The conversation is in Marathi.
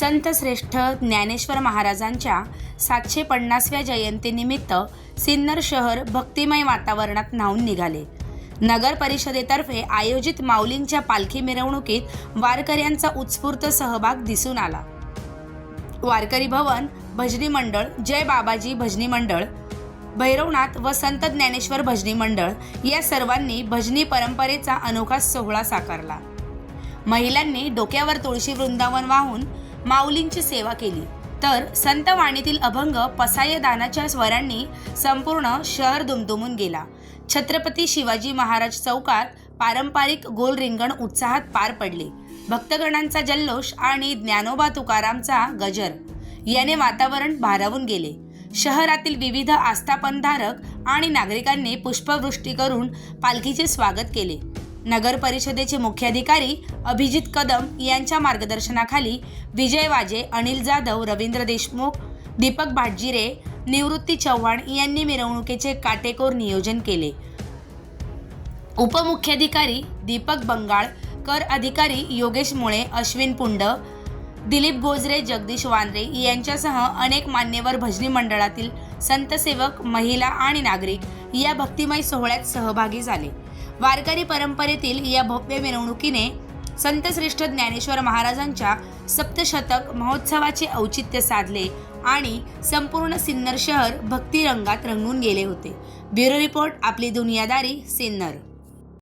संत श्रेष्ठ ज्ञानेश्वर महाराजांच्या सातशे पन्नासव्या जयंतीनिमित्त सिन्नर शहर भक्तिमय वातावरणात न्हावून निघाले. नगर परिषदेतर्फे आयोजित माऊलींच्या पालखी मिरवणुकीत वारकऱ्यांचा उत्स्फूर्त सहभाग दिसून आला. वारकरी भवन भजनी मंडळ जय बाबाजी भजनी मंडळ भैरवनाथ व संत ज्ञानेश्वर भजनी मंडळ या सर्वांनी भजनी परंपरेचा अनोखा सोहळा साकारला. महिलांनी डोक्यावर तुळशी वृंदावन वाहून माऊलींची सेवा केली. तर संत वाणीतील अभंग पसायदानाच्या स्वरांनी संपूर्ण शहर दुमदुमून गेला. छत्रपती शिवाजी महाराज चौकात पारंपरिक गोल रिंगण उत्साहात पार पडले. भक्तगणांचा जल्लोष आणि ज्ञानोबा तुकारामचा गजर याने वातावरण भारावून गेले. शहरातील विविध आस्थापनधारक आणि नागरिकांनी पुष्पवृष्टी करून पालखीचे स्वागत केले. नगर परिषदेचे मुख्याधिकारी अभिजित कदम यांच्या मार्गदर्शनाखाली विजय वाजे अनिल जाधव रवींद्र देशमुख दीपक भाटजिरे निवृत्ती चव्हाण यांनी मिरवणुकीचे काटेकोर नियोजन केले. उपमुख्याधिकारी दीपक बंगाळ कर अधिकारी योगेश मुळे अश्विन पुंड दिलीप गोजरे जगदीश वांद्रे यांच्यासह अनेक मान्यवर भजनी मंडळातील संतसेवक महिला आणि नागरिक या भक्तिमय सोहळ्यात सहभागी झाले. वारकरी परंपरेतील या भव्य मिरवणुकीने संतश्रेष्ठ ज्ञानेश्वर महाराजांच्या सप्तशतक महोत्सवाचे औचित्य साधले आणि संपूर्ण सिन्नर शहर भक्तिरंगात रंगून गेले होते. ब्युरो रिपोर्ट आपली दुनियादारी सिन्नर.